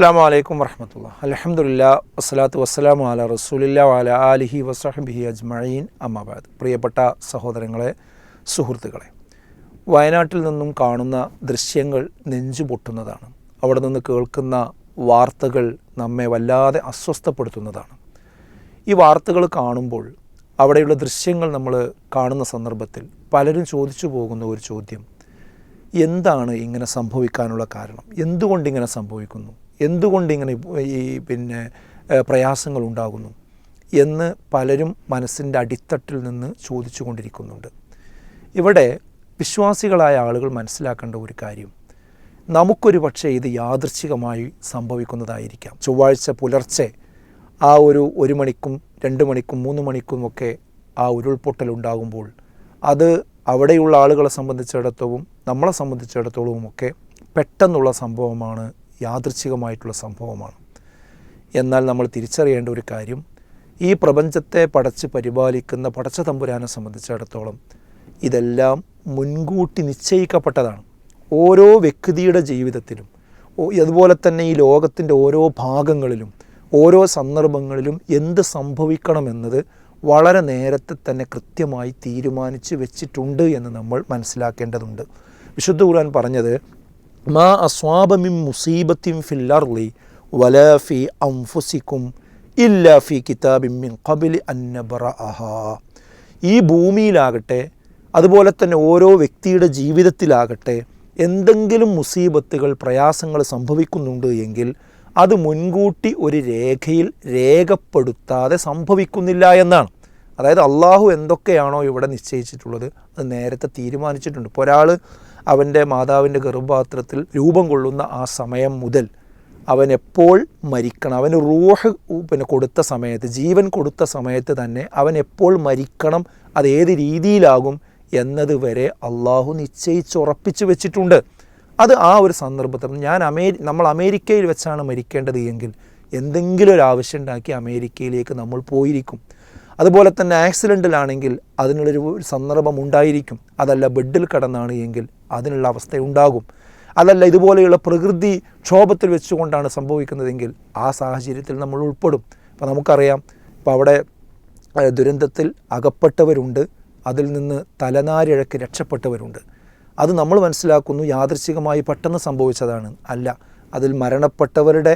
അസ്സാം വലൈക്കും വർഹമത്തുള്ള അലഹമുല്ല വസ്സലാത്തു വസ്സലാമു അല റസൂലില്ല വാല ആലിഹി വസ്ഹബിഹി അജ്മീൻ അമ്മാബാദ് പ്രിയപ്പെട്ട സഹോദരങ്ങളെ സുഹൃത്തുക്കളെ വയനാട്ടിൽ നിന്നും കാണുന്ന ദൃശ്യങ്ങൾ നെഞ്ചു പൊട്ടുന്നതാണ്. അവിടെ നിന്ന് കേൾക്കുന്ന വാർത്തകൾ നമ്മെ വല്ലാതെ അസ്വസ്ഥപ്പെടുത്തുന്നതാണ്. ഈ വാർത്തകൾ കാണുമ്പോൾ അവിടെയുള്ള ദൃശ്യങ്ങൾ നമ്മൾ കാണുന്ന സന്ദർഭത്തിൽ പലരും ചോദിച്ചു പോകുന്ന ഒരു ചോദ്യം എന്താണ് ഇങ്ങനെ സംഭവിക്കാനുള്ള കാരണം? എന്തുകൊണ്ട് ഇങ്ങനെ സംഭവിക്കുന്നു? എന്തുകൊണ്ട് ഇങ്ങനെ ഈ പിന്നെ പ്രയാസങ്ങൾ ഉണ്ടാകുന്നു എന്ന് പലരും മനസ്സിന്റെ അടിത്തട്ടിൽ നിന്ന് ചോദിച്ചു കൊണ്ടിരിക്കുന്നുണ്ട് ഇവിടെ വിശ്വാസികളായ ആളുകൾ മനസ്സിലാക്കേണ്ട ഒരു കാര്യം നമുക്കൊരു പക്ഷേ ഇത് യാദൃച്ഛികമായി സംഭവിക്കുന്നതായിരിക്കാം. ചൊവ്വാഴ്ച പുലർച്ചെ ആ ഒരു ഒരു മണിക്കും രണ്ട് മണിക്കും മൂന്ന് മണിക്കും ഒക്കെ ആ ഉരുൾപൊട്ടൽ ഉണ്ടാകുമ്പോൾ അത് അവിടെയുള്ള ആളുകളെ സംബന്ധിച്ചിടത്തോളം നമ്മളെ സംബന്ധിച്ചിടത്തോളവും ഒക്കെ പെട്ടെന്നുള്ള സംഭവമാണ് യാദൃച്ഛികമായിട്ടുള്ള സംഭവമാണ്. എന്നാൽ നമ്മൾ തിരിച്ചറിയേണ്ട ഒരു കാര്യം ഈ പ്രപഞ്ചത്തെ പടച്ച് പരിപാലിക്കുന്ന പടച്ച തമ്പുരാനെ സംബന്ധിച്ചിടത്തോളം ഇതെല്ലാം മുൻകൂട്ടി നിശ്ചയിക്കപ്പെട്ടതാണ്. ഓരോ വ്യക്തിയുടെ ജീവിതത്തിലും അതുപോലെ തന്നെ ഈ ലോകത്തിന്റെ ഓരോ ഭാഗങ്ങളിലും ഓരോ സന്ദർഭങ്ങളിലും എന്ത് സംഭവിക്കണമെന്നത് വളരെ നേരത്തെ തന്നെ കൃത്യമായി തീരുമാനിച്ച് വെച്ചിട്ടുണ്ട് എന്ന് നമ്മൾ മനസ്സിലാക്കേണ്ടതുണ്ട്. വിശുദ്ധ ഖുർആൻ പറഞ്ഞത് മാ അസ്വാബമി മുസീബത്തിൻ ഫില്ലർലി വലാഫി അംഫുസിക്കും ഇല്ലാഫി ഫി കിതാബിൻ അന്നബറ അഹാ ഈ ഭൂമിയിലാകട്ടെ അതുപോലെ തന്നെ ഓരോ വ്യക്തിയുടെ ജീവിതത്തിലാകട്ടെ എന്തെങ്കിലും മുസീബത്തുകൾ പ്രയാസങ്ങൾ സംഭവിക്കുന്നുണ്ട് എങ്കിൽ അത് മുൻകൂട്ടി ഒരു രേഖയിൽ രേഖപ്പെടുത്താതെ സംഭവിക്കുന്നില്ല എന്നാണ്. അതായത് അള്ളാഹു എന്തൊക്കെയാണോ ഇവിടെ നിശ്ചയിച്ചിട്ടുള്ളത് അത് നേരത്തെ തീരുമാനിച്ചിട്ടുണ്ട്. ഇപ്പോൾ ഒരാൾ അവന്റെ മാതാവിന്റെ ഗർഭപാത്രത്തിൽ രൂപം കൊള്ളുന്ന ആ സമയം മുതൽ അവൻ എപ്പോൾ മരിക്കണം അവന് റൂഹ് പിന്നെ കൊടുത്ത സമയത്ത് ജീവൻ കൊടുത്ത സമയത്ത് തന്നെ അവൻ എപ്പോൾ മരിക്കണം അത് ഏത് രീതിയിലാകും എന്നത് വരെ അള്ളാഹു നിശ്ചയിച്ചുറപ്പിച്ചു വെച്ചിട്ടുണ്ട്. അത് ആ ഒരു സന്ദർഭത്തിൽ ഞാൻ അമേരി നമ്മൾ അമേരിക്കയിൽ വെച്ചാണ് മരിക്കേണ്ടത് എങ്കിൽ എന്തെങ്കിലും ഒരു ആവശ്യം ഉണ്ടാക്കി അമേരിക്കയിലേക്ക് നമ്മൾ പോയിരിക്കും. അതുപോലെ തന്നെ ആക്സിഡന്റിലാണെങ്കിൽ അതിനുള്ളൊരു സന്ദർഭം ഉണ്ടായിരിക്കും അതല്ല ബെഡിൽ കിടന്നാണ് എങ്കിൽ അതിനുള്ള അവസ്ഥ ഉണ്ടാകും അതല്ല ഇതുപോലെയുള്ള പ്രകൃതി ക്ഷോഭത്തിൽ വെച്ചുകൊണ്ടാണ് സംഭവിക്കുന്നതെങ്കിൽ ആ സാഹചര്യത്തിൽ നമ്മൾ ഉൾപ്പെടും. അപ്പോൾ നമുക്കറിയാം ഇപ്പോൾ അവിടെ ദുരന്തത്തിൽ അകപ്പെട്ടവരുണ്ട്. അതിൽ നിന്ന് തലനാരിഴക്ക് രക്ഷപ്പെട്ടവരുണ്ട്. അത് നമ്മൾ മനസ്സിലാക്കുന്നു യാദൃശ്ചികമായി പെട്ടെന്ന് സംഭവിച്ചതാണ്. അല്ല അതിൽ മരണപ്പെട്ടവരുടെ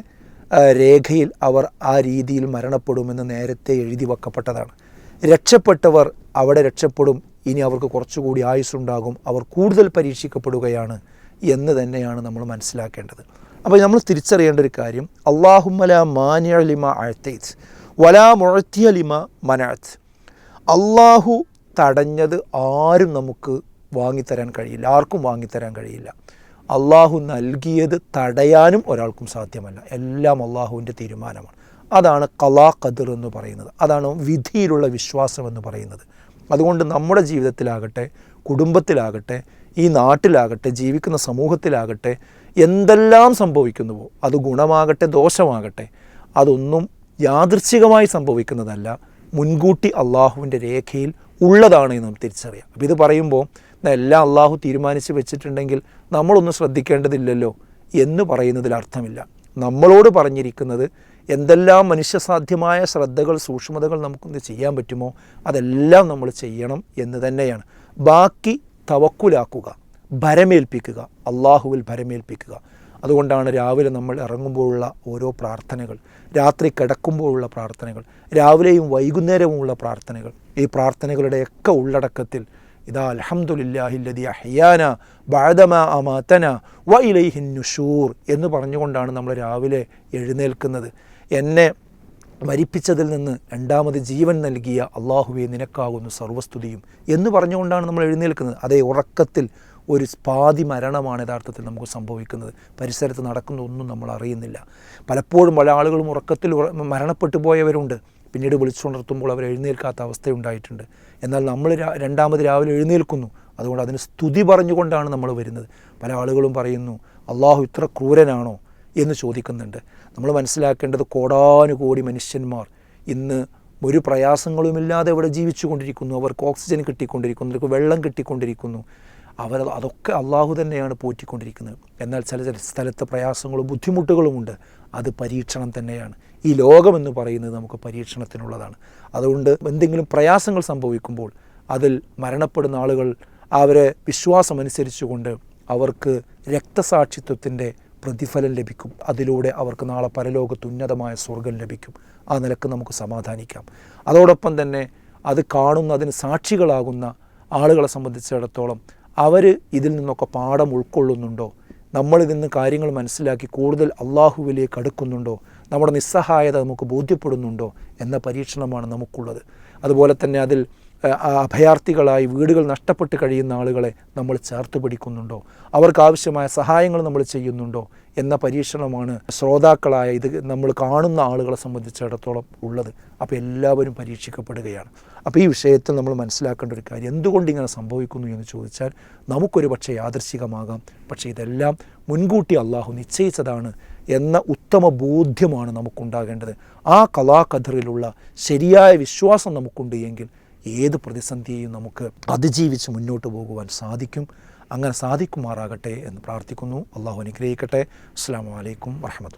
രേഖയിൽ അവർ ആ രീതിയിൽ മരണപ്പെടുമെന്ന് നേരത്തെ എഴുതി വെക്കപ്പെട്ടതാണ്. രക്ഷപ്പെട്ടവർ അവിടെ രക്ഷപ്പെടും ഇനി അവർക്ക് കുറച്ചുകൂടി ആയുസ്സുണ്ടാകും അവർ കൂടുതൽ പരീക്ഷിക്കപ്പെടുകയാണ് എന്ന് തന്നെയാണ് നമ്മൾ മനസ്സിലാക്കേണ്ടത്. അപ്പോൾ നമ്മൾ തിരിച്ചറിയേണ്ട ഒരു കാര്യം അള്ളാഹുമല മാനിയലിമ അഴ്ത്തേത്ത് വലാ മുഴത്തിയലിമ മനാത്ത് അള്ളാഹു തടഞ്ഞത് ആരും നമുക്ക് വാങ്ങിത്തരാൻ കഴിയില്ല ആർക്കും വാങ്ങിത്തരാൻ കഴിയില്ല. അള്ളാഹു നൽകിയത് തടയാനും ഒരാൾക്കും സാധ്യമല്ല. എല്ലാം അള്ളാഹുവിന്റെ തീരുമാനമാണ്. അതാണ് കലാ ഖദർ എന്ന് പറയുന്നത്. അതാണ് വിധിയിലുള്ള വിശ്വാസം എന്ന് പറയുന്നത്. അതുകൊണ്ട് നമ്മുടെ ജീവിതത്തിലാകട്ടെ കുടുംബത്തിലാകട്ടെ ഈ നാട്ടിലാകട്ടെ ജീവിക്കുന്ന സമൂഹത്തിലാകട്ടെ എന്തെല്ലാം സംഭവിക്കുന്നുവോ അത് ഗുണമാകട്ടെ ദോഷമാകട്ടെ അതൊന്നും യാദൃച്ഛികമായി സംഭവിക്കുന്നതല്ല. മുൻകൂട്ടി അള്ളാഹുവിന്റെ രേഖയിൽ ഉള്ളതാണ് എന്ന് നാം തിരിച്ചറിയാം. അപ്പോൾ ഇത് പറയുമ്പോൾ എല്ലാം അള്ളാഹു തീരുമാനിച്ച് വെച്ചിട്ടുണ്ടെങ്കിൽ നമ്മളൊന്നും ശ്രദ്ധിക്കേണ്ടതില്ലല്ലോ എന്ന് പറയുന്നതിൽ അർത്ഥമില്ല. നമ്മളോട് പറഞ്ഞിരിക്കുന്നത് എന്തെല്ലാം മനുഷ്യസാധ്യമായ ശ്രദ്ധകൾ സൂക്ഷ്മതകൾ നമുക്കൊന്ന് ചെയ്യാൻ പറ്റുമോ അതെല്ലാം നമ്മൾ ചെയ്യണം എന്ന് തന്നെയാണ്. ബാക്കി തവക്കുലാക്കുക ഭരമേൽപ്പിക്കുക അള്ളാഹുവിൽ ഭരമേൽപ്പിക്കുക. അതുകൊണ്ടാണ് രാവിലെ നമ്മൾ ഇറങ്ങുമ്പോഴുള്ള ഓരോ പ്രാർത്ഥനകൾ രാത്രി കിടക്കുമ്പോഴുള്ള പ്രാർത്ഥനകൾ രാവിലെയും വൈകുന്നേരവും ഉള്ള പ്രാർത്ഥനകൾ. ഈ പ്രാർത്ഥനകളുടെയൊക്കെ ഉള്ളടക്കത്തിൽ ഇതാ അലഹമുല്ലാഹില്ലതി അഹിയാന ബാദമ അമാത്തന വ ഇലൈഹിൻ നുഷൂർ എന്ന് പറഞ്ഞുകൊണ്ടാണ് നമ്മൾ രാവിലെ എഴുന്നേൽക്കുന്നത്. എന്നെ മരിപ്പിച്ചതിൽ നിന്ന് രണ്ടാമത് ജീവൻ നൽകിയ അള്ളാഹുവെ നിനക്കാകുന്നു സർവസ്തുതിയും എന്ന് പറഞ്ഞുകൊണ്ടാണ് നമ്മൾ എഴുന്നേൽക്കുന്നത്. അതേ ഉറക്കത്തിൽ ഒരു പാതി മരണമാണ് യഥാർത്ഥത്തിൽ നമുക്ക് സംഭവിക്കുന്നത്. പരിസരത്ത് നടക്കുന്ന ഒന്നും നമ്മൾ അറിയുന്നില്ല. പലപ്പോഴും പല ആളുകളും ഉറക്കത്തിൽ ഉറ- മരണപ്പെട്ടു പോയവരുണ്ട്. പിന്നീട് വിളിച്ചുണർത്തുമ്പോൾ അവർ എഴുന്നേൽക്കാത്ത അവസ്ഥയുണ്ടായിട്ടുണ്ട്. എന്നാൽ നമ്മൾ രണ്ടാമത് രാവിലെ എഴുന്നേൽക്കുന്നു. അതുകൊണ്ട് അതിന് സ്തുതി പറഞ്ഞുകൊണ്ടാണ് നമ്മൾ വരുന്നത്. പല ആളുകളും പറയുന്നു അള്ളാഹു ഇത്ര ക്രൂരനാണോ? എന്ന് ചോദിക്കുന്നുണ്ട്. നമ്മൾ മനസ്സിലാക്കേണ്ടത് കോടാനുകോടി മനുഷ്യന്മാർ ഇന്ന് ഒരു പ്രയാസങ്ങളുമില്ലാതെ ഇവിടെ ജീവിച്ചു കൊണ്ടിരിക്കുന്നു അവർക്ക് ഓക്സിജൻ കിട്ടിക്കൊണ്ടിരിക്കുന്നു അവർക്ക് വെള്ളം കിട്ടിക്കൊണ്ടിരിക്കുന്നു. അവർ അതൊക്കെ അള്ളാഹു തന്നെയാണ് പോറ്റിക്കൊണ്ടിരിക്കുന്നത്. എന്നാൽ ചില ചില സ്ഥലത്ത് പ്രയാസങ്ങളും ബുദ്ധിമുട്ടുകളുമുണ്ട്. അത് പരീക്ഷണം തന്നെയാണ്. ഈ ലോകമെന്ന് പറയുന്നത് നമുക്ക് പരീക്ഷണത്തിനുള്ളതാണ്. അതുകൊണ്ട് എന്തെങ്കിലും പ്രയാസങ്ങൾ സംഭവിക്കുമ്പോൾ അതിൽ മരണപ്പെടുന്ന ആളുകൾ അവരെ വിശ്വാസമനുസരിച്ചുകൊണ്ട് അവർക്ക് രക്തസാക്ഷിത്വത്തിന്റെ പ്രതിഫലം ലഭിക്കും. അതിലൂടെ അവർക്ക് നാളെ പരലോകത്ത് ഉന്നതമായ സ്വർഗം ലഭിക്കും. ആ നിലയ്ക്ക് നമുക്ക് സമാധാനിക്കാം. അതോടൊപ്പം തന്നെ അത് കാണുന്ന അതിന് സാക്ഷികളാകുന്ന ആളുകളെ സംബന്ധിച്ചിടത്തോളം അവർ ഇതിൽ നിന്നൊക്കെ പാഠം ഉൾക്കൊള്ളുന്നുണ്ടോ? നമ്മളിതിൽ നിന്ന് കാര്യങ്ങൾ മനസ്സിലാക്കി കൂടുതൽ അള്ളാഹുവിലേക്ക് അടുക്കുന്നുണ്ടോ? നമ്മുടെ നിസ്സഹായത നമുക്ക് ബോധ്യപ്പെടുന്നുണ്ടോ? എന്ന പരീക്ഷണമാണ് നമുക്കുള്ളത്. അതുപോലെ തന്നെ അതിൽ അഭയാർത്ഥികളായി വീടുകൾ നഷ്ടപ്പെട്ട് കഴിയുന്ന ആളുകളെ നമ്മൾ ചേർത്ത് പിടിക്കുന്നുണ്ടോ? അവർക്കാവശ്യമായ സഹായങ്ങൾ നമ്മൾ ചെയ്യുന്നുണ്ടോ? എന്ന പരീക്ഷണമാണ് ശ്രോതാക്കളായ ഇത് നമ്മൾ കാണുന്ന ആളുകളെ സംബന്ധിച്ചിടത്തോളം ഉള്ളത്. അപ്പോൾ എല്ലാവരും പരീക്ഷിക്കപ്പെടുകയാണ്. അപ്പോൾ ഈ വിഷയത്തിൽ നമ്മൾ മനസ്സിലാക്കേണ്ട ഒരു കാര്യം എന്തുകൊണ്ട് ഇങ്ങനെ സംഭവിക്കുന്നു എന്ന് ചോദിച്ചാൽ നമുക്കൊരു പക്ഷേ യാദർശികമാകാം പക്ഷേ ഇതെല്ലാം മുൻകൂട്ടി അള്ളാഹു നിശ്ചയിച്ചതാണ് എന്ന ഉത്തമ ബോധ്യമാണ് നമുക്കുണ്ടാകേണ്ടത്. ആ കലാകഥറിലുള്ള ശരിയായ വിശ്വാസം നമുക്കുണ്ട് എങ്കിൽ ഏത് പ്രതിസന്ധിയെയും നമുക്ക് അതിജീവിച്ച് മുന്നോട്ട് പോകുവാൻ സാധിക്കും. അങ്ങനെ സാധിക്കുമാറാകട്ടെ എന്ന് പ്രാർത്ഥിക്കുന്നു. അള്ളാഹു അനുഗ്രഹിക്കട്ടെ. അസ്സാം വലൈക്കും വർഹമത്തു